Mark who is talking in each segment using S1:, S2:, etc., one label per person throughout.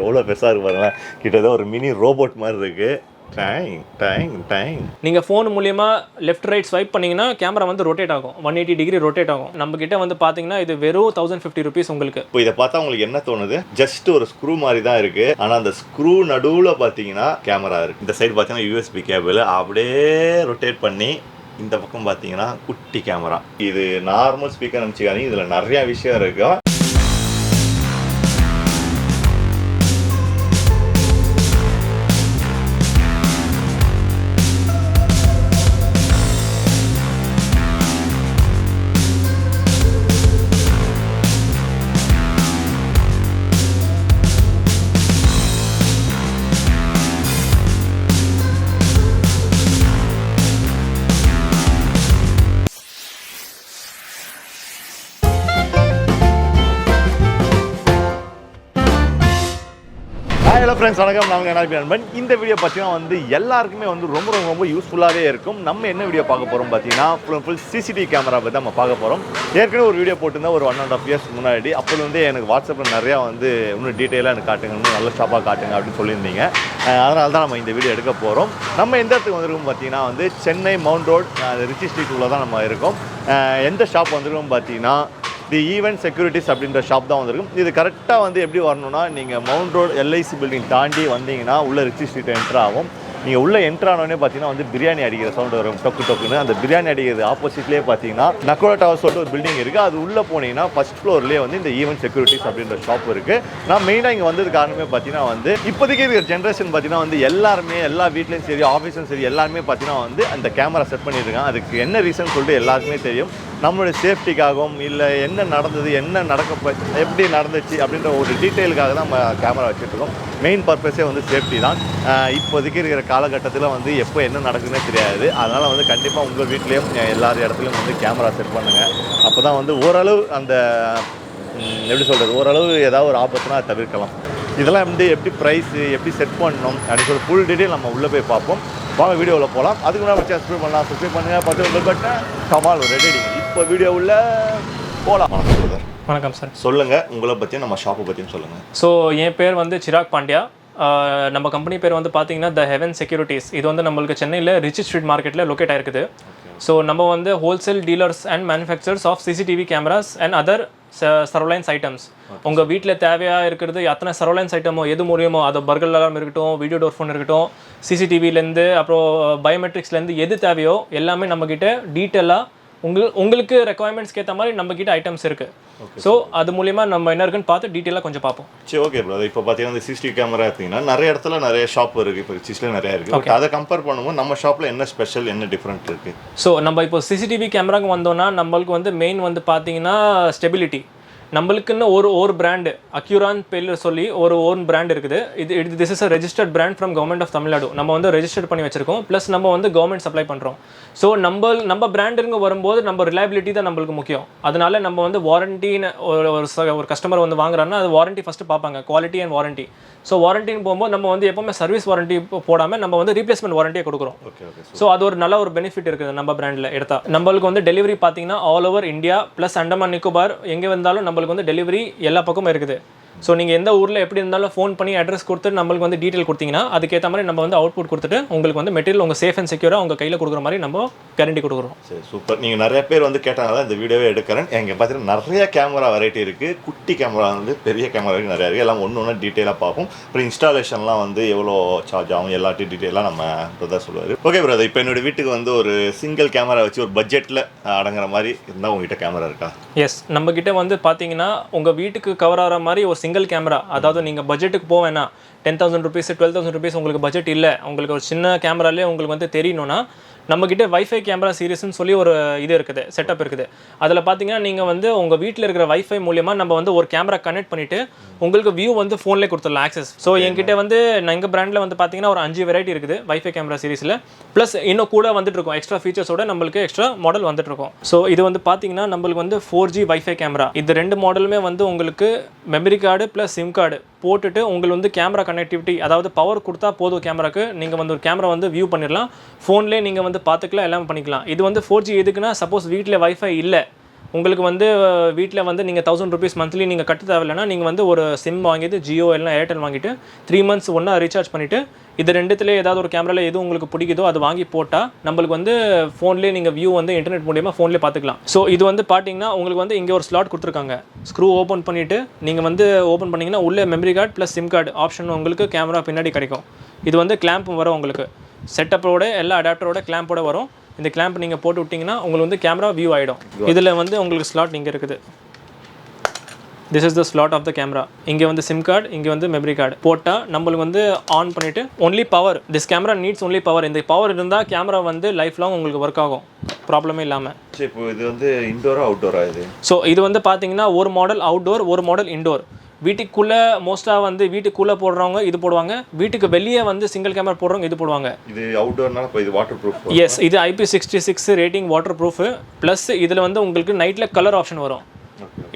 S1: எவ்வளோ பெருசாக இருக்கு பாருங்களேன். கிட்டத்தட்ட ஒரு மினி ரோபோட் மாதிரி இருக்கு. டைங் டைங் டைங்
S2: நீங்கள் ஃபோன் மூலியமா லெஃப்ட் ரைட் ஸ்வைப் பண்ணீங்கன்னா கேமரா வந்து ரொட்டேட் ஆகும். ஒன் எயிட்டி டிகிரி ரொட்டேட் ஆகும். நம்ம கிட்ட வந்து பார்த்தீங்கன்னா இது வெறும் தௌசண்ட் ஃபிஃப்டி ருபீஸ் உங்களுக்கு.
S1: இப்போ இதை பார்த்தா உங்களுக்கு என்ன தோணுது? ஜஸ்ட் ஒரு ஸ்க்ரூ மாதிரி தான் இருக்கு. ஆனால் அந்த ஸ்க்ரூ நடுவில் பார்த்தீங்கன்னா கேமரா இருக்கு. இந்த சைடு பார்த்தீங்கன்னா யூஎஸ்பி கேபிள் அப்படியே ரொட்டேட் பண்ணி இந்த பக்கம் பார்த்தீங்கன்னா குட்டி கேமரா இது நார்மல் ஸ்பீக்கர் நினச்சிக்காதீங்க. இதில் நிறைய விஷயம் இருக்கு. ஃப்ரெண்ட்ஸ் வணக்கம். நாங்கள் என்ன நண்பன் இந்த வீடியோ பார்த்தீங்கன்னா வந்து எல்லாருக்குமே வந்து ரொம்ப ரொம்ப ரொம்ப யூஸ்ஃபுல்லாகவே இருக்கும். நம்ம என்ன வீடியோ பார்க்க போகிறோம் பார்த்தீங்கன்னா ஃபுல் ஃபுல் சிசிடிவி கேமரா பற்றி நம்ம பார்க்க போகிறோம் ஏற்கனவே ஒரு வீடியோ போட்டிருந்தா ஒரு ஒன் அண்ட் ஆஃப் இயர்ஸ் முன்னாடி. அப்போ வந்து எனக்கு வாட்ஸ்அப்பில் நிறையா வந்து இன்னும் டீட்டெயிலாக எனக்கு காட்டுங்க இன்னும் நல்ல ஷாப்பாக காட்டுங்க அப்படின்னு சொல்லியிருந்தீங்க. அதனால தான் நம்ம இந்த வீடியோ எடுக்க போகிறோம் நம்ம எந்த இடத்துக்கு வந்திருக்கோம் பார்த்தீங்கன்னா வந்து Chennai mount road rich Street உள்ள தான் நம்ம இருக்கோம். எந்த ஷாப் வந்திருக்கோம் பார்த்தீங்கன்னா தி ஈவென்ட் செக்யூரிட்டிஸ் அப்படின்ற ஷாப் தான் வந்திருக்கும். இது கரெக்டாக வந்து எப்படி வரணும்னா நீங்கள் மவுண்ட் ரோடு எல்ஐசி பில்டிங் தாண்டி வந்தீங்கன்னா உள்ளே ரிச்சி ஸ்ட்ரீட் என்ட்ரு ஆகும். நீங்கள் உள்ளே என்ட்ரு ஆனோடனே பார்த்தீங்கன்னா வந்து பிரியாணி அடிக்கிற சவுண்ட் வரும். டொக்கு டொக்குன்னு. அந்த பிரியாணி அடிக்கிறது ஆப்போசிட்லேயே பார்த்தீங்கன்னா நக்கோலா டவர் சொல்லிட்டு ஒரு பில்டிங் இருக்குது அது உள்ளே போனீங்கன்னா ஃபஸ்ட் ஃப்ளோர்லேயே வந்து இந்த ஈவென்ட் செக்யூரிட்டிஸ் அப்படின்ற ஷாப் இருக்குது நான் மெயினாக இங்கே வந்தது காரணமே பார்த்தீங்கன்னா வந்து இப்போதைக்கு இருக்கிற ஜென்ரேஷன் பார்த்தீங்கன்னா வந்து எல்லாருமே எல்லா வீட்லேயும் சரி ஆஃபீஸும் சரி எல்லாருமே பார்த்தீங்கன்னா வந்து அந்த கேமரா செட் பண்ணியிருக்காங்க அதுக்கு என்ன ரீசன் சொல்லிட்டு எல்லாருக்குமே தெரியும். நம்மளுடைய சேஃப்டிக்காகவும் இல்லை என்ன நடந்தது என்ன நடக்க எப்படி நடந்துச்சு அப்படின்ற ஒரு டீட்டெயிலுக்காக தான் நம்ம கேமரா வச்சுட்ருக்கோம் மெயின் பர்பஸே வந்து சேஃப்டி தான். இப்போதைக்கு இருக்கிற காலகட்டத்தில் வந்து எப்போ என்ன நடக்குதுன்னே தெரியாது. அதனால் வந்து கண்டிப்பாக உங்கள் வீட்லேயும் எல்லார் இடத்துலையும் வந்து கேமரா செட் பண்ணுங்கள் அப்போ தான் வந்து ஓரளவு அந்த எப்படி சொல்கிறது ஓரளவு ஏதாவது ஒரு ஆபத்துனா தவிர்க்கலாம். இதெல்லாம் எப்படி எப்படி ப்ரைஸு எப்படி செட் பண்ணணும் அப்படின்னு சொல்லி ஃபுல் டீட்டெயில் நம்ம உள்ளே போய் பார்ப்போம். வாங்க வீடியோவில் போகலாம். அதுக்கு முன்னாடி சப்ஸ்கிரைப் பண்ணலாம். சப்ஸ்கிரைப் பண்ணுங்கள் பத்து பெல் சவால் கமால் ரெடி இப்போ வீடியோ உள்ள போகலாம்
S2: வணக்கம் சார்
S1: சொல்லுங்கள் உங்களை பற்றியும் நம்ம ஷாப்பை பற்றியும் சொல்லுங்கள்
S2: ஸோ என் பேர் வந்து சிராக் பாண்டியா. நம்ம கம்பெனி பேர் வந்து பார்த்தீங்கன்னா த ஹெவன் செக்யூரிட்டிஸ் இது வந்து நம்மளுக்கு சென்னையில் ரிச்சி ஸ்ட்ரீட் மார்க்கெட்டில் லொக்கேட் ஆயிருக்குது. ஸோ நம்ம வந்து wholesale dealers and manufacturers of CCTV cameras and other surveillance items உங்கள் வீட்டில் தேவையாக இருக்கிறது எத்தனை சரௌலைன்ஸ் ஐட்டமோ எது மூலியமோ அது பர்கர் அலாரம் இருக்கட்டும் வீடியோ டோர் ஃபோன் இருக்கட்டும் சிசிடிவிலேருந்து அப்புறம் பயோமெட்ரிக்ஸ்லேருந்து எது தேவையோ எல்லாமே நம்மக்கிட்ட டீட்டெயிலாக உங்கள் உங்களுக்கு ரெக்குவயர்மெண்ட்ஸ்க்கு ஏற்ற மாதிரி நம்மக்கிட்ட ஐட்டம்ஸ் இருக்குது ஸோ அது மூலியமா நம்ம என்ன இருக்குன்னு பார்த்து டீட்டெயிலாக கொஞ்சம் பார்ப்போம்.
S1: சரி ஓகே ப்ரோ இப்போ பார்த்தீங்கன்னா இந்த சிசிடிவி கேமரா எடுத்தீங்கன்னா நிறைய இடத்துல நிறைய ஷாப் இருக்குது இப்போ சிஸ்டில் நிறைய இருக்குது பட் அதை கம்பேர் பண்ணும்போது நம்ம ஷாப்பில் என்ன ஸ்பெஷல் என்ன டிஃப்ரெண்ட் இருக்குது
S2: ஸோ நம்ம இப்போ சிசிடிவி கேமராக்கு வந்தோம்னா நம்மளுக்கு வந்து மெயின் வந்து பார்த்தீங்கன்னா ஸ்டெபிலிட்டி நம்மளுக்குன்னு ஒரு ஒரு பிராண்டு அக்யூரான் பேர் சொல்லி ஒரு ஓன் பிராண்ட் இருக்குது. இது இது this is a registered brand from government of Tamil Nadu நம்ம வந்து ரெஜிஸ்டர் பண்ணி வச்சிருக்கோம். ப்ளஸ் நம்ம வந்து கவர்மெண்ட் சப்ளை பண்ணுறோம் ஸோ நம்ம நம்ம பிராண்டுங்க வரும்போது நம்ம ரிலையபிலிட்டி தான் நம்மளுக்கு முக்கியம். அதனால நம்ம வந்து வாரண்டின்னு ஒரு ஒரு கஸ்டமர் வந்து வாங்குறாருன்னா அது வாரண்டி ஃபஸ்ட்டு பார்ப்பாங்க. குவாலிட்டி அண்ட் வாரண்டி ஸோ வாரண்டின்னு போகும்போது நம்ம வந்து எப்பவுமே சர்வீஸ் வாரண்டி போடாமல் நம்ம வந்து ரீப்ளேஸ்மெண்ட் வாரண்டியே கொடுக்குறோம்.
S1: ஓகே ஓகே
S2: ஸோ அது ஒரு நல்ல ஒரு பெனிஃபிட் இருக்குது நம்ம பிராண்டில் எடுத்தா. நம்மளுக்கு வந்து டெலிவரி பார்த்தீங்கன்னா all over India plus Andaman Nicobar எங்கே வந்தாலும் உங்களுக்கு வந்து டெலிவரி எல்லா பக்கமும் இருக்குது. ஸோ நீங்கள் எந்த ஊரில் எப்படி இருந்தாலும் ஃபோன் பண்ணி அட்ரஸ் கொடுத்து நம்மளுக்கு வந்து டீட்டெயில் கொடுத்தீங்கன்னா அதுக்கேற்ற மாதிரி நம்ம வந்து அவுட்புட் கொடுத்துட்டு உங்களுக்கு வந்து மெட்டீரியல் உங்கள் சேஃப் அண்ட் செக்யூராக உங்கள் கையில் கொடுக்குற மாதிரி நம்ம கேரண்டி கொடுக்குறோம்.
S1: சரி சூப்பர் நீங்கள் நிறைய பேர் வந்து கேட்டாங்க இந்த வீடியோவே எடுக்கிறேன். எங்கே பார்த்தீங்கன்னா நிறைய கேமரா வெரைட்டி இருக்குது குட்டி கேமரா வந்து பெரிய கேமரா வரைக்கும் நிறையா இருக்குது எல்லாம் ஒன்று ஒன்று டீட்டெயிலாக பார்ப்போம். அப்புறம் இன்ஸ்டாலேஷன்லாம் வந்து எவ்வளோ சார்ஜ் ஆகும் எல்லாத்தையும் டீட்டெயிலாக நம்ம பிரதர் சொல்லுவார். ஓகே பிரதர் இப்போ என்னோட வீட்டுக்கு வந்து ஒரு சிங்கிள் கேமரா வச்சு ஒரு பட்ஜெட்டில் அடங்குற மாதிரி இருந்தால் உங்ககிட்ட கேமரா இருக்கா?
S2: எஸ் நம்ம கிட்ட வந்து பார்த்தீங்கன்னா உங்கள் வீட்டுக்கு கவர் ஆகிற மாதிரி ஒரு சிங்கிள் கேமரா அதாவது நீங்கள் பட்ஜெட்டுக்கு போக வேணாம். Ten thousand rupees twelve thousand rupees உங்களுக்கு பட்ஜெட் இல்லை. உங்களுக்கு ஒரு சின்ன கேமராலே உங்களுக்கு வந்து தெரியணும்னா நம்மக்கிட்ட வைஃபை கேமரா சீரிஸ்னு சொல்லி ஒரு இது இருக்குது செட்டப் இருக்குது. அதில் பார்த்தீங்கன்னா நீங்கள் வந்து உங்கள் வீட்டில் இருக்கிற வைஃபை மூலியமாக நம்ம வந்து ஒரு கேமரா கனெக்ட் பண்ணிவிட்டு உங்களுக்கு வியூ வந்து ஃபோன்லேயே கொடுத்துடலாம் ஆக்சஸ் ஸோ என்கிட்ட வந்து எங்கள் பிராண்டில் வந்து பார்த்தீங்கன்னா ஒரு அஞ்சு வெரைட்டி இருக்குது வைஃபை கேமரா சீரிஸில் ப்ளஸ் இன்னும் கூட வந்துட்டு இருக்கும் எக்ஸ்ட்ரா ஃபீச்சர்ஸோட நம்மளுக்கு எக்ஸ்ட்ரா மாடல் வந்துட்டு இருக்கும். ஸோ இது வந்து பார்த்தீங்கன்னா நம்மளுக்கு வந்து ஃபோர் ஜி வைஃபை கேமரா இது ரெண்டு மாடலுமே வந்து உங்களுக்கு memory card plus sim card போட்டுட்டு உங்களுக்கு வந்து கேமரா கனெக்டிவிட்டி அதாவது பவர் கொடுத்தா போதும் கேமராக்கு நீங்கள் வந்து ஒரு கேமரா வந்து வியூ பண்ணிடலாம். ஃபோன்லேயே நீங்கள் வந்து பார்த்துக்கலாம் எல்லாமே பண்ணிக்கலாம். இது வந்து ஃபோர் ஜி எதுக்குன்னா சப்போஸ் வீட்டில் வைஃபை இல்லை. உங்களுக்கு வந்து வீட்டில் வந்து நீங்கள் தௌசண்ட் ருபீஸ் மந்த்லி நீங்கள் கட்ட தேவையில்லைன்னா நீங்கள் வந்து ஒரு சிம் வாங்கிட்டு ஜியோ எல்லாம் ஏர்டெல் வாங்கிட்டு த்ரீ மந்த்ஸ் ஒன்றா ரீசார்ஜ் பண்ணிவிட்டு இது ரெண்டுத்துல ஏதாவது ஒரு கேமராவில் எது உங்களுக்கு பிடிக்குதோ அது வாங்கி போட்டால் நம்மளுக்கு வந்து ஃபோன்லேயே நீங்கள் வியூ வந்து இன்டர்நெட் மூலியமாக ஃபோன்லேயே பார்த்துக்கலாம் ஸோ இது வந்து பார்த்தீங்கன்னா உங்களுக்கு வந்து இங்கே ஒரு ஸ்லாட் கொடுத்துருக்காங்க. ஸ்க்ரூ ஓப்பன் பண்ணிவிட்டு நீங்கள் வந்து ஓப்பன் பண்ணிங்கன்னா உள்ளே memory card plus sim card option உங்களுக்கு கேமரா பின்னாடி கிடைக்கும். இது வந்து கிளாம்ப் வரும் உங்களுக்கு. செட்டப்போட எல்லா அடாப்டரோட கிளாம்போட வரும். இந்த கிளாம்ப் நீங்கள் போட்டு விட்டிங்கன்னா உங்களுக்கு வந்து கேமரா வியூ ஆகிடும் இதில் வந்து உங்களுக்கு ஸ்லாட் இங்கே இருக்குது. This is the slot of the camera இங்கே வந்து சிம் கார்டு இங்கே வந்து மெமரி கார்டு போட்டால் நம்மளுக்கு வந்து ஆன் பண்ணிவிட்டு only power this camera needs only power இந்த பவர் இருந்தால் கேமரா வந்து லைஃப் லாங் உங்களுக்கு ஒர்க் ஆகும். ப்ராப்ளமே இல்லாமல்
S1: சரி இப்போ இது வந்து இன்டோரா அவுட்டோரா இது?
S2: ஸோ இது வந்து பார்த்தீங்கன்னா ஒரு மாடல் அவுட்டோர் ஒரு மாடல் இன்டோர் வீட்டுக்குள்ளே மோஸ்ட்டாக வந்து வீட்டுக்குள்ளே போடுறவங்க இது போடுவாங்க. வீட்டுக்கு வெளியே வந்து சிங்கிள் கேமரா போடுறவங்க இது போடுவாங்க.
S1: இது அவுட்டோர்னால இப்போ இது வாட்டர் ப்ரூஃப்
S2: எஸ் இது IP sixty six rating water proof plus இதில் வந்து உங்களுக்கு நைட்டில் கலர் ஆப்ஷன் வரும்.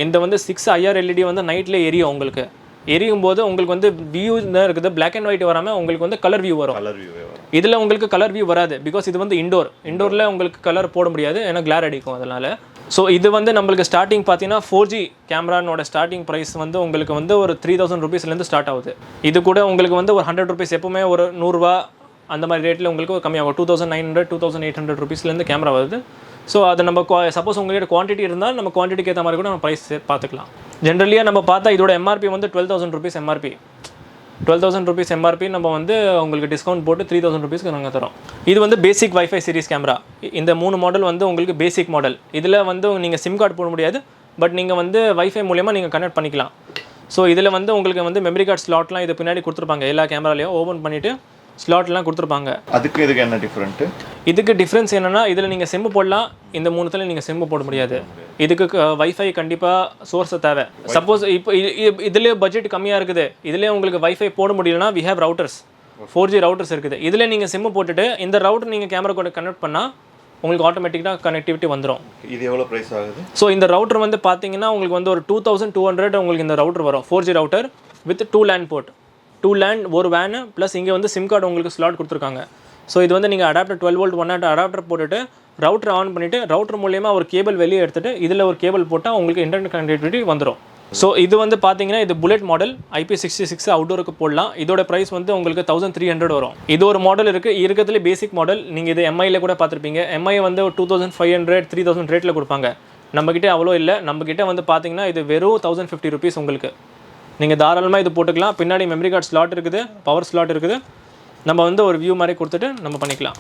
S2: இந்த வந்து சிக்ஸ் ஐஆர் எல்இடி வந்து நைட்டில் எரியும் உங்களுக்கு. எரியும் போது உங்களுக்கு வந்து வியூ தான் இருக்குது பிளாக் அண்ட் ஒயிட் வராமல் உங்களுக்கு வந்து கலர் வியூ வரும்.
S1: கலர் வியூ வரும்.
S2: இதில் உங்களுக்கு கலர் வியூ வராது பிகாஸ் இது வந்து இண்டோர் இண்டோரில் உங்களுக்கு கலர் போட முடியாது ஏன்னா கிளார் அடிக்கும் அதனால. ஸோ இது வந்து நம்மளுக்கு ஸ்டார்டிங் பார்த்தீங்கன்னா ஃபோர் ஜி கேமரானோட ஸ்டார்டிங் ப்ரைஸ் வந்து உங்களுக்கு வந்து ஒரு த்ரீ தௌசண்ட் ருபீஸ்லேருந்து ஸ்டார்ட் ஆகுது. இது கூட உங்களுக்கு வந்து ஒரு ஹண்ட்ரட் ருபீஸ் எப்பவுமே ஒரு நூறுரூவா அந்த மாதிரி ரேட்டில் உங்களுக்கு கம்மியாகும். Two thousand nine hundred two thousand eight hundred ருபீஸ்லேருந்து camera வருது. ஸோ அது நம்ம சப்போஸ் உங்கள்கிட்ட குவான்டிட்டி இருந்தால் நம்ம குவான்டிட்டிக்கு ஏற்ற மாதிரி கூட நம்ம ப்ரைஸ் பார்த்துக்கலாம் ஜென்ரலியாக நம்ம பார்த்தா இதோட எம்ஆர்பி வந்து twelve thousand rupees MRP twelve thousand rupees MRP நம்ம வந்து உங்களுக்கு டிஸ்கவுண்ட் போட்டு த்ரீ தௌசண்ட் ருபீஸ்க்கு நாங்கள் தரோம். இது வந்து பேசிக் வைஃபை சீரிஸ் கேமரா இந்த மூணு மாடல் வந்து உங்களுக்கு பேசிக் மாடல் இதில் வந்து நீங்கள் சிம் கார்டு போட முடியாது. பட் நீங்கள் வந்து வைஃபை மூலியமாக நீங்கள் கனெக்ட் பண்ணிக்கலாம். ஸோ இதில் வந்து உங்களுக்கு வந்து மெமரி கார்டு ஸ்லாட்லாம் இது பின்னாடி கொடுத்துருப்பாங்க. எல்லா கேமராலையும் ஓப்பன் பண்ணிவிட்டு ஸ்லாட்லாம் கொடுத்துருப்பாங்க.
S1: அதுக்கு இதுக்கு என்ன டிஃப்ரெண்ட்டு
S2: இதுக்கு டிஃப்ரென்ஸ் என்னன்னா இதில் நீங்கள் செம்மு போடலாம் இந்த மூணுத்தில் நீங்கள் செம்மு போட முடியாது. இதுக்கு வைஃபை கண்டிப்பாக சோர்ஸை தேவை. சப்போஸ் இப்போ இதுலேயே பட்ஜெட் கம்மியாக இருக்குது. இதுலேயே உங்களுக்கு வைஃபை போட முடியலனா we have routers four G routers இருக்குது. இதில் நீங்கள் சிம்மு போட்டுட்டு இந்த ரவுட்டர் நீங்கள் கேமரா கூட கனெக்ட் பண்ணால் உங்களுக்கு ஆட்டோமேட்டிக்காக கனெக்டிவிட்டி வந்துடும்
S1: இது எவ்வளோ ப்ரைஸ் ஆகுது?
S2: ஸோ இந்த ரவுட்டர் வந்து பார்த்தீங்கன்னா உங்களுக்கு வந்து ஒரு டூ தௌசண்ட் டூ ஹண்ட்ரட் உங்களுக்கு இந்த ரவுட்டர் வரும். Four G router with two LAN port two LAN ஒரு வேனு ப்ளஸ் இங்கே வந்து சிம் கார்டு உங்களுக்கு ஸ்லாட் கொடுத்துருக்காங்க. ஸோ இது வந்து நீங்கள் அடாப்டர் டுவெல் வோல்ட் ஒன் ஆட் அடாப்டர் போட்டுட்டு ரவுட்டர் ஆன் பண்ணிவிட்டு ரவுட்டர் மூலயமா ஒரு கேபிள் வெளியே எடுத்துட்டு இதில் ஒரு கேபிள் போட்டால் உங்களுக்கு இன்டர்நெட் கனெக்டிவிட்டி வந்துடும் ஸோ இது வந்து பார்த்தீங்கன்னா இது bullet model IP sixty six அவுட்டோருக்கு போடலாம். இதோட ப்ரைஸ் வந்து உங்களுக்கு தௌசண்ட் த்ரீ ஹண்ட்ரட் வரும். இது ஒரு மாடல் இருக்குது இருக்கிறதுல பேசிக் மாடல் நீங்கள் இது எம்ஐயில் கூட பார்த்துருப்பீங்க. எம்ஐ வந்து ஒரு two thousand five hundred three thousand ரேட்டில் கொடுப்பாங்க. நம்மக்கிட்ட அவ்வளோ இல்லை. நம்மக்கிட்ட வந்து பார்த்தீங்கன்னா இது வெறும் தௌசண்ட் ஃபிஃப்டி ருபீஸ் உங்களுக்கு. நீங்கள் தாராளமாக இது போட்டுக்கலாம். பின்னாடி மெமரி கார்டு ஸ்லாட் இருக்குது. பவர் ஸ்லாட் இருக்குது. நம்ம வந்து ஒரு வியூ மாதிரி கொடுத்துட்டு நம்ம பண்ணிக்கலாம்.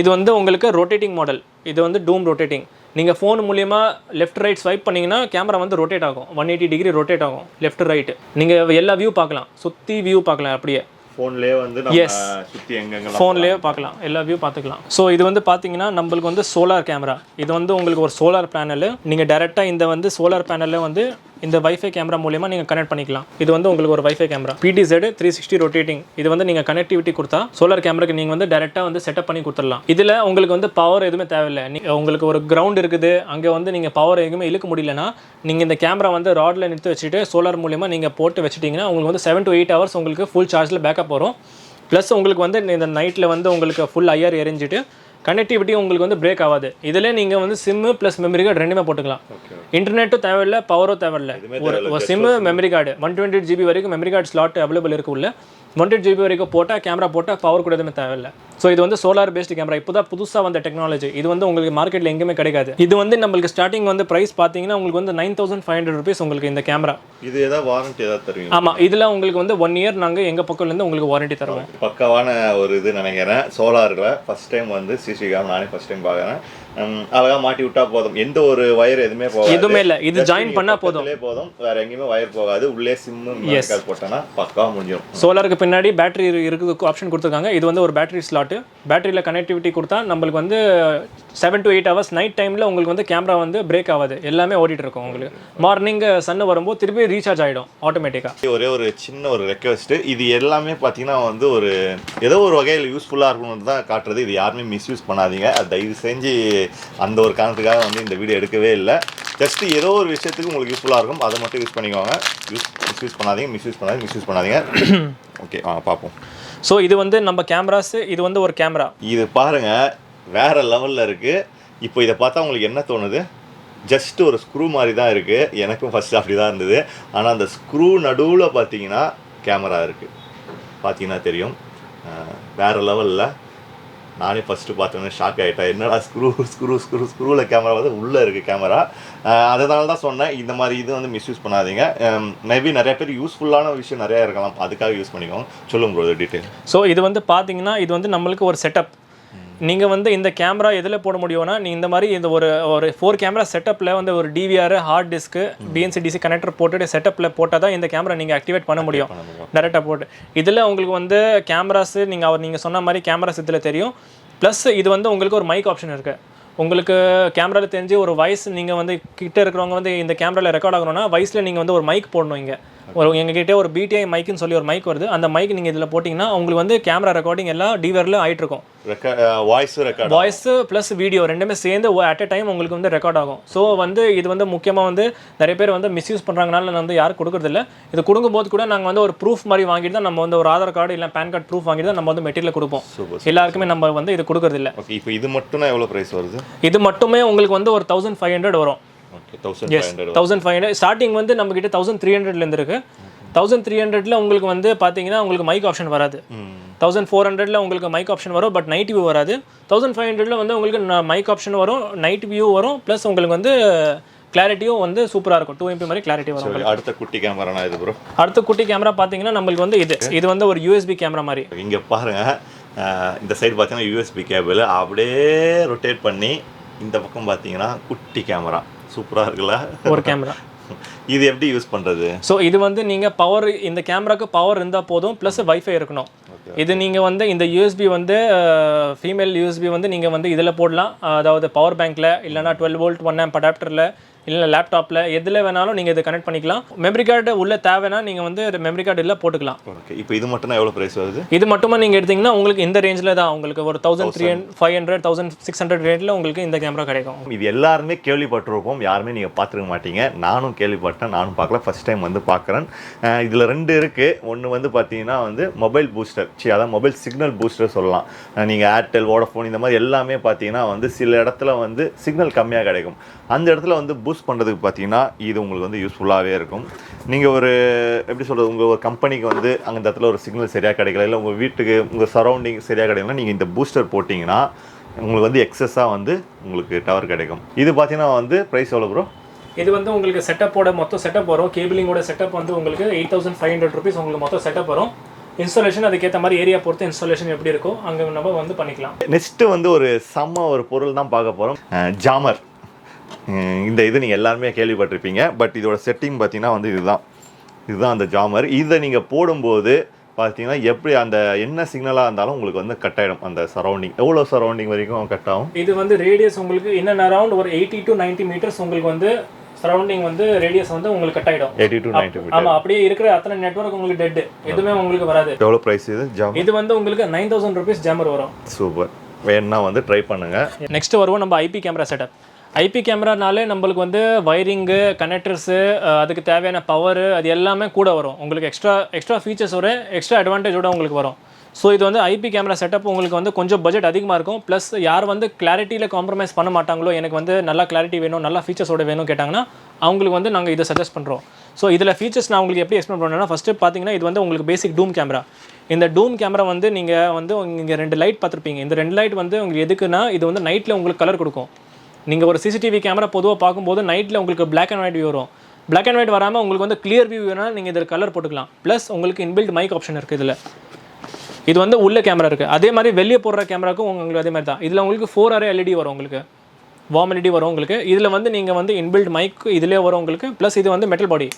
S2: இது வந்து உங்களுக்கு ரொட்டேட்டிங் மாடல் இது வந்து டூம் ரொட்டேட்டிங் நீங்கள் ஃபோன் மூலியமா லெஃப்ட் ரைட் ஸ்வைப் பண்ணீங்கன்னா கேமரா வந்து ரொட்டேட் ஆகும். ஒன் எயிட்டி டிகிரி ரொட்டேட் ஆகும். லெஃப்ட் ரைட்டு நீங்கள் எல்லா வியூ பார்க்கலாம். சுற்றி வியூ பார்க்கலாம் அப்படியே.
S1: ஃபோன்லேயே வந்து நம்ம சுற்றி எங்கெங்கெல்லாம்
S2: ஃபோன்லேயே பார்க்கலாம். எல்லா வியூ பார்த்துக்கலாம். ஸோ இது வந்து பார்த்தீங்கன்னா நம்மளுக்கு வந்து சோலார் கேமரா இது வந்து உங்களுக்கு ஒரு சோலார் பேனல் நீங்கள் டேரெக்டாக இந்த வந்து சோலார் பேனலில் வந்து இந்த வைஃபை கேமரா மூலியமாக நீங்கள் கனெக்ட் பண்ணிக்கலாம். இது வந்து உங்களுக்கு ஒரு வைஃபை கேமரா பிடிசெட் த்ரீ சிக்ஸ்டி ரொட்டேட்டிங் இது வந்து நீங்கள் கனெக்டிவிட்டி கொடுத்தா சோலார் கேமராக்கு நீங்கள் வந்து டேரெக்டாக வந்து செட்டப் பண்ணி கொடுத்துடலாம். இதில் உங்களுக்கு வந்து பவர் எதுவுமே தேவையில்லை. நீ உங்களுக்கு ஒரு கிரவுண்ட் இருக்குது. அங்கே வந்து நீங்கள் பவர் எதுவுமே இழுக்க முடியலன்னா நீங்கள் இந்த கேமரா வந்து ராடில் நிறுத்தி வச்சுட்டு சோலார் மூலியமாக நீங்கள் போட்டு வச்சுட்டிங்கன்னா உங்களுக்கு வந்து செவன் டு எயிட் ஹவர்ஸ் உங்களுக்கு ஃபுல் சார்ஜில் பேக்கப் வரும். ப்ளஸ் உங்களுக்கு வந்து இந்த நைட்டில் வந்து உங்களுக்கு ஃபுல் ஐஆர் எரிஞ்சிட்டு கனெக்டிவிட்டி உங்களுக்கு வந்து பிரேக் ஆகாது. இதில் நீங்கள் வந்து சிம்மு ப்ளஸ் மெமரி கார்டு ரெண்டுமே போட்டுக்கலாம். இன்டர்நெட்டும் தேவையில்லை பவரும் தேவையில்லை. ஒரு ஒரு sim memory card one twenty GB வரைக்கும் மெமரி கார்டு ஸ்லாட் அவைலபிள் இருக்கு உள்ள. ஒன் டுவெண்ட்டி ஜிபி வரைக்கும் போட்டால் கேமரா போட்டால் பவர் கூட எதுவுமே தேவையில்லை. ஸோ இது வந்து சோலார் பேஸ்டு கேமரா இப்போ தான் புதுசாக வந்த டெக்னாலஜி இது வந்து உங்களுக்கு மார்க்கெட்டில் எங்கேயுமே கிடைக்காது. இது வந்து நம்மளுக்கு ஸ்டார்டிங் வந்து ப்ரைஸ் பார்த்தீங்கன்னா உங்களுக்கு வந்து nine thousand five hundred rupees உங்களுக்கு இந்த கேமரா
S1: இது ஏதாவது வாரண்டி ஏதாவது தருவீங்க?
S2: ஆமாம் இதில் உங்களுக்கு வந்து ஒன் இயர் நாங்கள் எங்கள் பக்கம்லேருந்து உங்களுக்கு வாரண்டி தருவோம்.
S1: பக்காவான ஒரு இது நினைக்கிறேன். சோலாரில் ஃபர்ஸ்ட் டைம் வந்து சிசி கேம் நானே ஃபர்ஸ்ட் டைம் பார்க்குறேன். உம், அழகா மாட்டி விட்டா போதும். எந்த ஒரு வயர் எதுவுமே போகாது.
S2: எதுவுமே இல்லை. இது ஜாயின் பண்ணால் போதும்.
S1: போதும். வேற எங்கேயுமே வயர் போகாது. உள்ளே சிம்மு போட்டோன்னா பக்காவா முடிஞ்சிடும்
S2: சோலாருக்கு பின்னாடி பேட்டரி இருக்குது ஆப்ஷன் கொடுத்துருக்காங்க. இது வந்து ஒரு பேட்டரி ஸ்லாட்டு பேட்டரியில் கனெக்டிவிட்டி கொடுத்தா நம்மளுக்கு வந்து seven to eight hours night டைமில் உங்களுக்கு வந்து கேமரா வந்து பிரேக் ஆகாது. எல்லாமே ஓடிட்டு இருக்கும் உங்களுக்கு. மார்னிங் சன் வரும்போது திருப்பி ரீசார்ஜ் ஆகிடும் ஆட்டோமேட்டிக்காக
S1: ஒரே ஒரு சின்ன ஒரு ரெக்வஸ்ட்டு இது எல்லாமே பார்த்தீங்கன்னா வந்து ஒரு ஏதோ ஒரு வகையில் யூஸ்ஃபுல்லாக இருக்கணும்னு தான் காட்டுறது. இது யாருமே மிஸ்யூஸ் பண்ணாதீங்க. அது தயவு செஞ்சு அந்த ஒரு காரணத்துக்காக வந்து இந்த வீடியோ எடுக்கவே இல்லை. ஜஸ்ட் ஏதோ ஒரு விஷயத்துக்கு உங்களுக்கு யூஸ்ஃபுல்லாக இருக்கும். அதை மட்டும் யூஸ் பண்ணிக்கோங்க. யூஸ் மிஸ்யூஸ் பண்ணாதீங்க. மிஸ்யூஸ் பண்ணாதீங்க. மிஸ்யூஸ் பண்ணாதீங்க. ஓகே வாங்க பார்ப்போம்.
S2: ஸோ இது வந்து நம்ம கேமராஸ் இது வந்து ஒரு கேமரா
S1: இது பாருங்க. வேற லெவலில் இருக்கு. இப்போ இதை பார்த்தா உங்களுக்கு என்ன தோணுது? ஜஸ்ட் ஒரு ஸ்க்ரூ மாதிரி தான் இருக்குது எனக்கும் ஃபஸ்ட்டு அப்படி தான் இருந்தது. ஆனால் அந்த ஸ்க்ரூ நடுவில் பார்த்தீங்கன்னா கேமரா இருக்குது பார்த்தீங்கன்னா தெரியும். வேற லெவலில் நானே ஃபஸ்ட்டு பார்த்தோன்னே ஷாக் ஆகிட்டேன் என்னடா ஸ்க்ரூ ஸ்க்ரூ ஸ்க்ரூ ஸ்க்ரூவில் கேமரா வந்து உள்ளே இருக்குது கேமரா அதனால தான் சொன்னேன் இந்த மாதிரி இது வந்து மிஸ்யூஸ் பண்ணாதீங்க. மேபி நிறைய பேர் யூஸ்ஃபுல்லான விஷயம் நிறையா இருக்கலாம். அதுக்காக யூஸ் பண்ணிக்கோங்க. சொல்லுங்க ப்ரோ டீட்டெயில்
S2: ஸோ இது வந்து பார்த்தீங்கன்னா இது வந்து நம்மளுக்கு ஒரு செட்டப் நீங்கள் வந்து இந்த கேமரா எதில் போட முடியும்னா நீ இந்த மாதிரி இந்த ஒரு ஒரு ஃபோர் கேமரா செட்டப்பில் வந்து ஒரு DVR hard disk BNC DC connector போட்டுட்டு செட்டப்பில் போட்டால் தான் இந்த கேமரா நீங்கள் ஆக்டிவேட் பண்ண முடியும்.
S1: பண்ண முடியும்.
S2: டேரெக்டாக போட்டு. இதில் உங்களுக்கு வந்து கேமராஸு நீங்கள் அவர் நீங்கள் சொன்ன மாதிரி கேமராஸ் இதில் தெரியும். ப்ளஸ் இது வந்து உங்களுக்கு ஒரு மைக் ஆப்ஷன் இருக்குது உங்களுக்கு கேமராவில் தெரிஞ்சு ஒரு வாய்ஸ் நீங்கள் வந்து கிட்ட இருக்கிறவங்க வந்து இந்த கேமராவில் ரெக்கார்ட் ஆகணும்னா வாய்ஸில் நீங்கள் வந்து ஒரு மைக் போடணும் இங்கே. ஒரு எங்ககிட்ட ஒரு பிடிஐ மைக்குன்னு சொல்லி ஒரு மைக் வருது. அந்த மைக் நீங்கள் இதில் போட்டிங்கன்னா உங்களுக்கு வந்து கேமரா ரெக்கார்டிங் எல்லாம் டிவிஆரில் ஆகிட்டு இருக்கும்
S1: voice record
S2: voice plus video ரெண்டுமே சேர்ந்து அட் அ டைம் உங்களுக்கு வந்து ரெக்கார்ட் ஆகும். ஸோ வந்து இது வந்து முக்கியமாக வந்து நிறைய பேர் வந்து மிஸ்யூஸ் பண்ணுறாங்கனால நான் வந்து யாரும் கொடுக்குறதில்ல. இது கொடுக்கும்போது கூட நாங்கள் வந்து ஒரு ப்ரூஃப் மாதிரி வாங்கிட்டு தான் நம்ம வந்து ஒரு ஆதார் கார்டு இல்லை பேன் கார்டு ப்ரூஃப் வாங்கிட்டு தான் நம்ம வந்து மெட்டீரியல் கொடுப்போம். எல்லாருக்குமே நம்ம வந்து இது கொடுக்குறதில்ல.
S1: ஓகே இப்போ இது மட்டும்னா எவ்வளோ ப்ரைஸ் வருது?
S2: இது மட்டுமே உங்களுக்கு வந்து ஒரு தௌசண்ட் ஃபைவ் ஹண்ட்ரட் வரும்.
S1: Okay thousand five hundred
S2: starting வந்து நம்ம கிட்ட தௌசண்ட் த்ரீ ஹண்ட்ரட்லேருந்து இருக்கு. தௌசண்ட் த்ரீ ஹண்ட்ரட்ல உங்களுக்கு வந்து பார்த்தீங்கன்னா உங்களுக்கு மைக் ஆப்ஷன் வராது. தௌசண்ட் ஃபோர் ஹண்ட்ரட்ல உங்களுக்கு மைக் ஆப்ஷன் வரும் பட் நைட் வியூ வராது. தௌசண்ட் ஃபைவ் ஹண்ட்ரட்ல வந்து உங்களுக்கு மைக் ஆப்ஷன் வரும் நைட் வியூ வரும் ப்ளஸ் உங்களுக்கு வந்து கிளாரிட்டியும் வந்து சூப்பராக இருக்கும். டூ எம்பி மாதிரி கிளாரிட்டி வரும்
S1: அடுத்த குட்டி கேமரானா இது ப்ரோ
S2: அடுத்த குட்டி கேமரா பார்த்தீங்கன்னா நம்மளுக்கு வந்து இது. இது வந்து ஒரு யூஎஸ்பி கேமரா மாதிரி.
S1: இங்கே பாருங்க. இந்த சைடு பார்த்தீங்கன்னா யூஎஸ்பி கேபிள் அப்படியே ரொட்டேட் பண்ணி இந்த பக்கம் பார்த்தீங்கன்னா குட்டி கேமரா சூப்பராக இருக்குல்ல?
S2: ஒரு கேமரா
S1: இது எப்படி யூஸ் பண்ணுறது
S2: ஸோ இது வந்து நீங்கள் பவர் இந்த கேமராக்கு பவர் இருந்தால் போதும் ப்ளஸ் வைஃபை இருக்கணும். இது நீங்கள் வந்து இந்த யூஎஸ்பி வந்து ஃபீமேல் யூஎஸ்பி வந்து நீங்கள் வந்து இதில் போடலாம். அதாவது பவர் பேங்க்கில் இல்லைனா டுவெல் வோல்ட் ஒன் ஆம்ப் அடாப்டரில் இல்லை லேப்டாப்பில் எதில் வேணாலும் நீங்கள் இதை கனெக்ட் பண்ணிக்கலாம். மெமரி கார்டு உள்ள தேவைன்னா நீங்கள் வந்து மெமரி கார்டு இல்லை போட்டுக்கலாம்.
S1: ஓகே இப்போ இது மட்டும்னா எவ்வளோ ப்ரைஸ் வருது?
S2: இது மட்டுமா நீங்கள் எடுத்தீங்கன்னா உங்களுக்கு இந்த ரேஞ்சில் தான். உங்களுக்கு ஒரு thousand three five hundred thousand six hundred ரேட்டில் உங்களுக்கு இந்த கேமரா கிடைக்கும்.
S1: இது எல்லாருமே கேள்விப்பட்டிருப்போம். யாருமே நீங்கள் பார்த்துருக்க மாட்டீங்க. நானும் கேள்விப்பட்டேன். நானும் பார்க்கல. ஃபர்ஸ்ட் டைம் வந்து பார்க்குறேன். இதில் ரெண்டு இருக்குது ஒன்று வந்து பார்த்தீங்கன்னா வந்து மொபைல் பூஸ்டர் சி அதான் மொபைல் சிக்னல் பூஸ்டர் சொல்லலாம். நீங்கள் ஏர்டெல் வோடஃபோன் இந்த மாதிரி எல்லாமே பார்த்தீங்கன்னா வந்து சில இடத்துல வந்து சிக்னல் கம்மியாக கிடைக்கும். அந்த இடத்துல வந்து பூஸ்ட் பண்ணுறதுக்கு பார்த்தீங்கன்னா இது உங்களுக்கு வந்து யூஸ்ஃபுல்லாகவே இருக்கும். நீங்கள் ஒரு எப்படி சொல்கிறது உங்கள் ஒரு கம்பெனிக்கு வந்து அந்த இடத்துல ஒரு சிக்னல் சரியாக கிடைக்கல இல்லை உங்கள் வீட்டுக்கு உங்கள் சரௌண்டிங் சரியாக கிடைக்கலன்னா நீங்கள் இந்த பூஸ்டர் போட்டிங்கன்னா உங்களுக்கு வந்து எக்ஸஸாக வந்து உங்களுக்கு டவர் கிடைக்கும். இது பார்த்தீங்கன்னா வந்து ப்ரைஸ் எவ்வளோ ப்ரோ
S2: இது வந்து உங்களுக்கு செட்டப்போட மொத்தம் செட்டப் வரும். கேபிளிங்கோட செட்டப் வந்து உங்களுக்கு eight thousand five hundred rupees உங்களுக்கு மொத்தம் செட்டப் வரும். இன்ஸ்டாலேஷன் அதுக்கேற்ற மாதிரி ஏரியா பொறுத்து இன்ஸ்டாலேஷன் எப்படி இருக்கோ அங்கே நம்ம வந்து பண்ணிக்கலாம்.
S1: நெக்ஸ்ட்டு வந்து ஒரு செம்ம ஒரு பொருள் தான் பார்க்க போகிறோம் ஜாமர் இந்த இது நீங்கள் எல்லாருமே கேள்விப்பட்டிருப்பீங்க. பட் இதோட செட்டிங் பார்த்தீங்கன்னா வந்து இதுதான். இதுதான் அந்த ஜாமர் இதை நீங்கள் போடும்போது பார்த்தீங்கன்னா எப்படி அந்த என்ன சிக்னலாக இருந்தாலும் உங்களுக்கு வந்து கட் ஆகிடும் அந்த சரௌண்டிங் எவ்வளோ சரௌண்டிங் வரைக்கும் கட் ஆகும்?
S2: இது வந்து ரேடியஸ் உங்களுக்கு இன்னும் அரௌண்ட் ஒரு எயிட்டி டு 90 மீட்டர்ஸ் உங்களுக்கு வந்து சரௌண்டிங் வந்து ரேடியஸ் வந்து உங்களுக்கு கட் ஆகிடும்
S1: எயிட்டி டு நைன்டி மீட்டர்
S2: ஆமா அப்படியே இருக்கிற அத்தனை நெட்வொர்க் உங்களுக்கு டெட் எதுவுமே உங்களுக்கு வராது.
S1: எவ்வளோ ப்ரைஸ் இது? ஜாமர்
S2: இது வந்து உங்களுக்கு நைன் தௌசண்ட் ருபீஸ் ஜாமர் வரும்.
S1: சூப்பர் வேணும்னா வந்து ட்ரை பண்ணுங்கள்
S2: நெக்ஸ்ட் வருவோம் நம்ம ஐபி கேமரா செட்டப் ஐபி கேமரானாலே நம்மளுக்கு வந்து வயரிங்கு கனெக்டர்ஸு அதுக்கு தேவையான பவரு அது எல்லாமே கூட வரும். உங்களுக்கு எக்ஸ்ட்ரா எக்ஸ்ட்ரா ஃபீச்சர்ஸ் ஒரு எக்ஸ்ட்ரா அட்வான்டேஜோட உங்களுக்கு வரும். ஸோ இது வந்து ஐபி கேமரா செட்டப் உங்களுக்கு வந்து கொஞ்சம் பட்ஜெட் அதிகமாக இருக்கும். ப்ளஸ் யார் வந்து கிளாரிட்டியில் காம்ப்ரமைஸ் பண்ண மாட்டாங்களோ எனக்கு வந்து நல்லா கிளாரிட்டி வேணும் நல்லா ஃபீச்சர்ஸோட வேணும் கேட்டாங்கன்னா அவங்களுக்கு வந்து நாங்கள் இதை சஜஸ்ட் பண்ணுறோம் ஸோ இதில் ஃபீச்சர்ஸ் நான் உங்களுக்கு எப்படி எக்ஸ்பிளைன் பண்ணுறேன்னா ஃபஸ்ட்டு பார்த்தீங்கன்னா இது வந்து உங்களுக்கு பேசிக் டூம் கேமரா இந்த டூம் கேமரா வந்து நீங்கள் வந்து இங்கே ரெண்டு லைட் பார்த்துருப்பீங்க. இந்த ரெண்டு லைட் வந்து உங்களுக்கு எதுக்குன்னா இது வந்து நைட்டில் உங்களுக்கு கலர் கொடுக்கும். நீங்கள் ஒரு சிசிடிவி கேமரா பொதுவாக பார்க்கும்போது நைட்டில் உங்களுக்கு பிளாக் அண்ட் ஒயிட் வியூ வரும். பிளாக் அண்ட் ஒயிட் வராமல் உங்களுக்கு வந்து கிளியர் வியூ வேணால் நீங்கள் இதில் கலர் போட்டுக்கலாம். ப்ளஸ் உங்களுக்கு இன்பில்ட் மைக் ஆப்ஷன் இருக்குது இதில். இது வந்து உள்ள கேமரா இருக்குது அதே மாதிரி வெளியே போடுற கேமராக்கும் உங்களுக்கு அதே மாதிரி தான். இதில் உங்களுக்கு ஃபோர் ஆர் எல்இடி வரும் உங்களுக்கு. வார்ம் எல்இடி வரும் உங்களுக்கு. இதில் வந்து நீங்கள் வந்து இன்பில்ட் மைக் இதிலே வரும் உங்களுக்கு. ப்ளஸ் இது வந்து metal body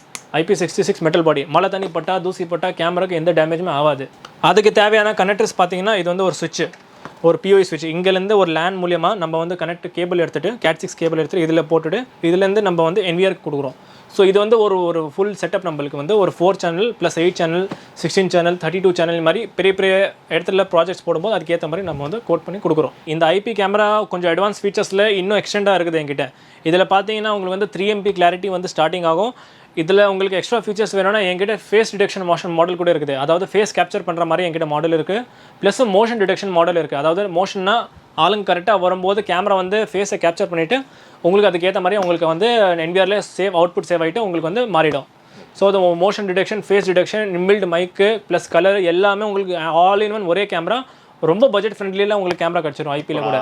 S2: IP sixty six metal body மழை தண்ணி பட்டா தூசி பட்டா கேமராக்கு எந்த டேமேஜுமே ஆகாது. அதுக்கு தேவையான கனெக்டர்ஸ் பார்த்தீங்கன்னா இது வந்து ஒரு சுவிட்ச் ஒரு பிஓஐ சுவிட்ச் இங்கேருந்து ஒரு லேண்ட் மூலியமாக நம்ம வந்து கனெக்ட் கேபிள் எடுத்துகிட்டு கேட் சிக்ஸ் கேபிள் எடுத்துட்டு இதில் போட்டுட்டு இதுலேருந்து நம்ம வந்து என்விஆருக்கு கொடுக்குறோம். ஸோ இது வந்து ஒரு ஒரு ஃபுல் செட்டப் நம்மளுக்கு வந்து ஒரு four channel plus eight channel sixteen channel thirty two channel மாதிரி பெரிய பெரிய இடத்துல ப்ராஜெக்ட்ஸ் போடும்போது அதுக்கேற்ற மாதிரி நம்ம வந்து கோட் பண்ணி கொடுக்குறோம். இந்த ஐபி கேமரா கொஞ்சம் அட்வான்ஸ் ஃபீச்சர்ஸில் இன்னும் எக்ஸ்டெண்டாக இருக்குது என்கிட்ட. இதில் பார்த்தீங்கன்னா உங்களுக்கு வந்து த்ரீ எம்பி கிளாரிட்டி வந்து ஸ்டார்டிங் ஆகும். இதில் உங்களுக்கு எக்ஸ்ட்ரா ஃபீச்சர்ஸ் வேணும்னா என்கிட்ட ஃபேஸ் டிடெக்ஷன் மோஷன் மாடல் கூட இருக்குது. அதாவது ஃபேஸ் கேப்சர் பண்ணுற மாதிரி என்கிட்ட மாடல் இருக்குது ப்ளஸ் மோஷன் டிடெக்ஷன் மாடல் இருக்குது அதாவது மோஷன்னா ஆளுங்க கரெக்டாக வரும்போது கேமரா வந்து ஃபேஸை கேப்சர் பண்ணிவிட்டு உங்களுக்கு அதுக்கேற்ற மாதிரி உங்களுக்கு வந்து NVR சேவ் அவுட்புட் சேவ் ஆகிட்டு உங்களுக்கு வந்து மாறிடும். ஸோ அது motion detection face detection inbuilt mic plus colour எல்லாமே உங்களுக்கு ஆல் இன் ஒன் ஒரே கேமரா ரொம்ப பட்ஜெட் ஃப்ரெண்ட்லியில் உங்களுக்கு கேமரா கிடச்சிரும் ஐபியில் கூட.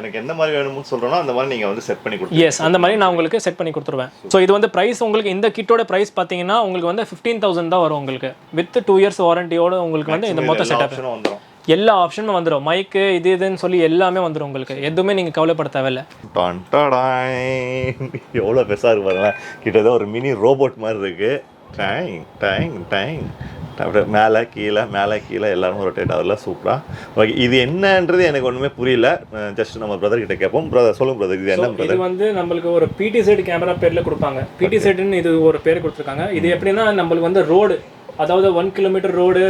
S1: எனக்கு எந்த மாதிரி வேணும்னு சொல்றேனோ அந்த மாதிரி நீங்க வந்து செட் பண்ணி கொடுத்து
S2: எஸ் அந்த மாதிரி நான் உங்களுக்கு செட் பண்ணி கொடுத்துருவேன். ஸோ இது வந்து ப்ரைஸ் உங்களுக்கு இந்த கிட்டோட ப்ரைஸ் பார்த்தீங்கன்னா உங்களுக்கு வந்து ஃபிஃப்டீன் தௌசண்ட் தான் வரும் உங்களுக்கு. வித் டூ இயர்ஸ் வாரண்டியோட உங்களுக்கு வந்து இந்த மொத்த செட்டப்
S1: ஆப்ஷனும் வந்துடும்
S2: எல்லா ஆப்ஷனும் வந்துடும் மைக்கு இது இதுன்னு சொல்லி எல்லாமே வந்துடும் உங்களுக்கு. எதுவுமே நீங்கள் கவலைப்பட தேவையில்ல.
S1: எவ்வளோ பெருசாக இருக்கு பாருங்களேன். கிட்டத்தட்ட ஒரு மினி ரோபோட் மாதிரி இருக்கு. டைங் டைங் டைங் அப்படியே மேலே கீழே மேலே கீழே எல்லாரும் ரொட்டேட் ஆகல சூப்பராக ஓகே இது என்னன்றது எனக்கு ஒன்றுமே புரியல. ஜஸ்ட் நம்ம பிரதர் கிட்ட கேட்போம். பிரதர் சொல்லுங்க பிரதர் இது என்ன
S2: இது
S1: பிரதர்
S2: வந்து நம்மளுக்கு ஒரு பிடி செட் கேமரா பேர்ல கொடுப்பாங்க. பிடி செட்னு இது ஒரு பேர் கொடுத்துருக்காங்க. இது எப்படின்னா நம்மளுக்கு வந்து ரோடு அதாவது ஒன் கிலோமீட்டர் ரோடு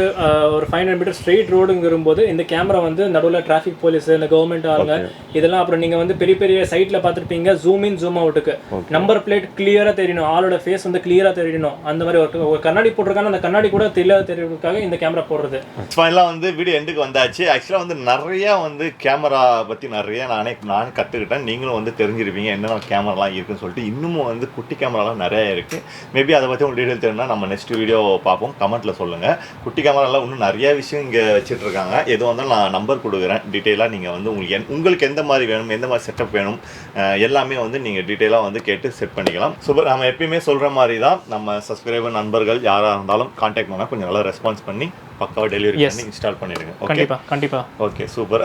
S2: ஒரு ஃபைவ் ஹண்ட்ரட் மீட்டர் ஸ்ட்ரெயிட் ரோடுங்கிறபோது இந்த கேமரா வந்து நடுவில் டிராஃபிக் போலீஸ் இந்த கவர்மெண்ட் ஆளுங்க இதெல்லாம் அப்புறம் நீங்கள் வந்து பெரிய பெரிய சைட்டில் பார்த்துருப்பீங்க ஜூம் இன் ஜூம் அவுட்டுக்கு நம்பர் பிளேட் கிளியராக தெரியணும். ஆளோட ஃபேஸ் வந்து கிளியராக தெரியணும். அந்த மாதிரி ஒரு ஒரு கண்ணாடி போட்டிருக்காங்க. அந்த கண்ணாடி கூட தெரியாத தெரியறதுக்காக இந்த கேமரா போடுறது.
S1: ஃபைனலாக வந்து வீடியோ எண்டுக்கு வந்தாச்சு. ஆக்சுவலாக வந்து நிறையா வந்து கேமரா பற்றி நிறைய நானே நான் கற்றுக்கிட்டேன் நீங்களும் வந்து தெரிஞ்சிருப்பீங்க என்னென்ன கேமராலாம் இருக்குன்னு சொல்லிட்டு. இன்னமும் வந்து குட்டி கேமராலாம் நிறைய இருக்குது மேபி அதை பற்றி உங்களுக்கு டீட்டெயில் தெரியும்னா நம்ம நெக்ஸ்ட் வீடியோ பார்ப்போம். கமெண்ட்டில் சொல்லுங்கள் குட்டி கேமராலாம் இன்னும் நிறைய விஷயம் இங்கே வச்சுட்டு இருக்காங்க எதுவும் வந்தாலும் நான் நம்பர் கொடுக்குறேன். டீட்டெயிலாக நீங்கள் வந்து உங்களுக்கு என் உங்களுக்கு எந்த மாதிரி வேணும் எந்த மாதிரி செட்டப் வேணும் எல்லாமே வந்து நீங்கள் டீட்டெயிலாக வந்து கேட்டு செட் பண்ணிக்கலாம். சூப்பர் நம்ம எப்பயுமே சொல்கிற மாதிரி தான். நம்ம சப்ஸ்கிரைபர் நண்பர்கள் யாராக இருந்தாலும் காண்டாக்ட் பண்ணால் கொஞ்சம் நல்லா ரெஸ்பான்ஸ் பண்ணி பக்காவாக டெலிவரி. பண்ணி இன்ஸ்டால் பண்ணிடுங்க. ஓகே
S2: கண்டிப்பா கண்டிப்பா.
S1: ஓகே சூப்பர்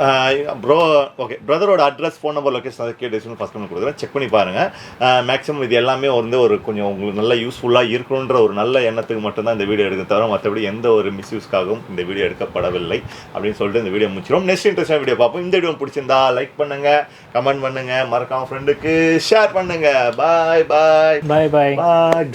S1: ப்ரோ ஓகே பிரதரோட அட்ரஸ் ஃபோன் நம்பர் லொக்கேஷன் அதை கேட்டு ஃபஸ்ட் பண்ணி கொடுக்குறேன். செக் பண்ணி பாருங்கள் மேக்ஸிமம் இது எல்லாமே வந்து ஒரு கொஞ்சம் உங்களுக்கு நல்ல யூஸ்ஃபுல்லாக இருக்கணுன்ற ஒரு நல்ல எண்ணத்துக்கு மட்டும்தான் இந்த வீடியோ எடுக்க தவிர மற்றபடி எந்த ஒரு மிஸ்யூஸ்க்காகவும் இந்த வீடியோ எடுக்கப்படவில்லை அப்படின்னு சொல்லிட்டு இந்த வீடியோ முடிச்சிடும் நெக்ஸ்ட் இன்ட்ரெஸ்டாக வீடியோ பார்ப்போம். இந்த வீடியோ பிடிச்சிருந்தா லைக் பண்ணுங்க கமெண்ட் பண்ணுங்க மறக்காம ஃப்ரெண்டுக்கு ஷேர் பண்ணுங்க. பாய் பாய்
S2: பாய் பாய்
S1: பாய்